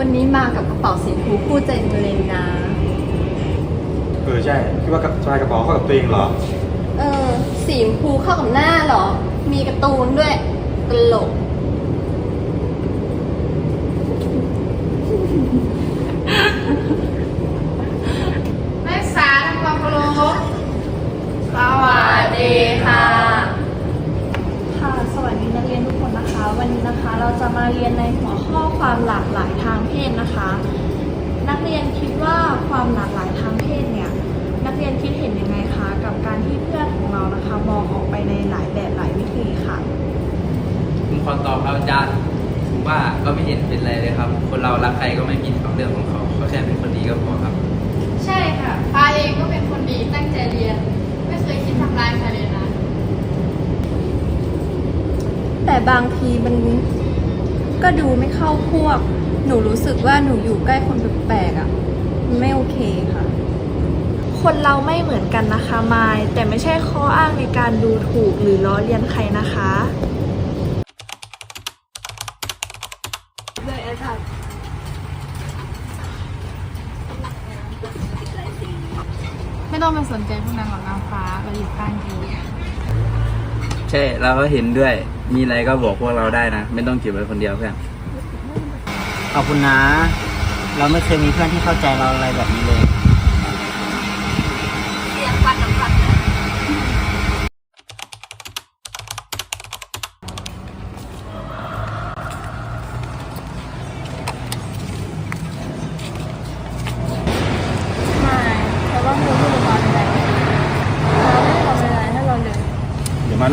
มากับกระเป๋าสีชมพูคู่ใจจังเลยนะ เออใช่ คิดว่ากับชายกระเป๋าเข้ากับตัวเองเหรอ เออ สีชมพูเข้ากับหน้าเหรอ มีการ์ตูนด้วยตลก นักศึกษาทำความเคารพ สวัสดีค่ะ ค่ะ สวัสดีนักเรียนทุกคนนะคะ วันนี้นะคะ เราจะมาเรียนในหัวข้อความหลากหลายทางเพศนะคะ นักเรียนคิดว่าความหลากหลายทางเพศเนี่ยนักเรียนคิดเห็นยังไงคะกับการที่เพื่อนของเรานะคะมองออกไปในหลายแบบหลายวิธีค่ะผมขอตอบครับอาจารย์ผมว่าก็ไม่เห็นเป็นไรเลยครับ คนเรารักใครก็ไม่ผิดกับเรื่องของเขาเขาแค่เป็นคนดีก็พอครับ ใช่ค่ะฟ้าเองก็เป็นคนดีตั้งใจเรียน ไม่เคยคิดทำร้ายใครเลยนะแต่บางทีมัน ก็ดูไม่เข้าพวก หนูรู้สึกว่าหนูอยู่ใกล้คนแปลกๆอะมันไม่โอเคค่ะ คนเราไม่เหมือนกันนะคะมายแต่ไม่ใช่ข้ออ้างในการดูถูกหรือล้อเลียนใครนะคะ ไม่ต้องไปสนใจพวกนั้นหรอกนางฟ้าเราอยู่ข้างดี ใช่เราก็เห็นด้วย มีอะไรก็บอกพวกเราได้นะ ไม่ต้องเก็บไว้คนเดียวเพื่อน ขอบคุณนะ เราไม่เคยมีเพื่อนที่เข้าใจเราอะไรแบบนี้เลย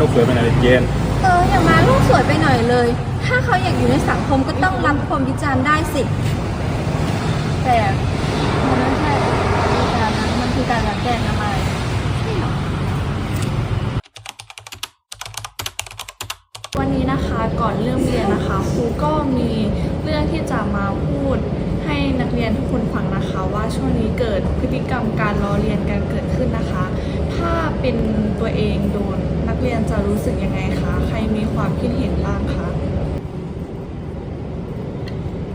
ลูกเขยไปไหนเลยเจนเอออย่างมาลูกสวยไปหน่อยเลย ถ้าเขาอยากอยู่ในสังคมก็ต้องรับความวิจารณ์ได้สิ แต่มันไม่ใช่วิจารณ์นมันคือการรังแกนะมายวันนี้นะคะก่อนเริ่มเรียนนะคะครูก็มีเรื่องที่จะมาพูดให้นักเรียนทุกคนฟังนะคะว่าช่วงนี้เกิดพฤติกรรมการล้อเลียนกันเกิดขึ้นนะคะ ถ้าเป็นตัวเองโดน กเรียนจะรู้สึกยังไงคะ ใครมีความคิดเห็นบ้างคะ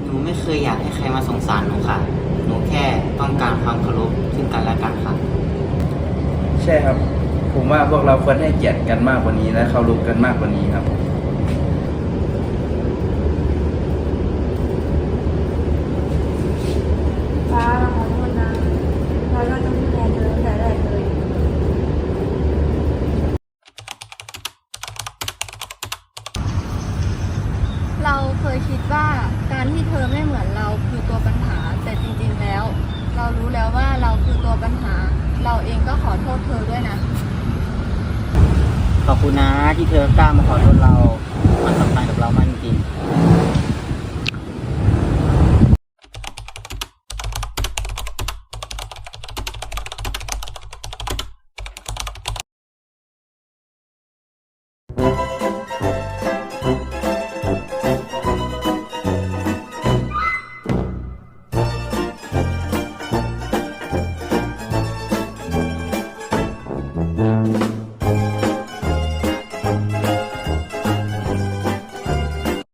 หนูไม่เคยอยากให้ใครมาสงสารหนูค่ะ หนูแค่ต้องการความเคารพซึ่งกันและกันค่ะ ใช่ครับ ผมว่าพวกเราควรให้เกียรติกันมากกว่านี้และเคารพกันมากกว่านี้ครับ ฟ้าขอโทษนะเราก็ต้องดูแลเธอตั้งแต่แรกเลย เคยคิดว่าการที่เธอไม่เหมือนเราคือตัวปัญหา แต่จริงๆแล้ว เรารู้แล้วว่าเราคือตัวปัญหา เราเองก็ขอโทษเธอด้วยนะ ขอบคุณนะที่เธอกล้ามาขอโทษเรา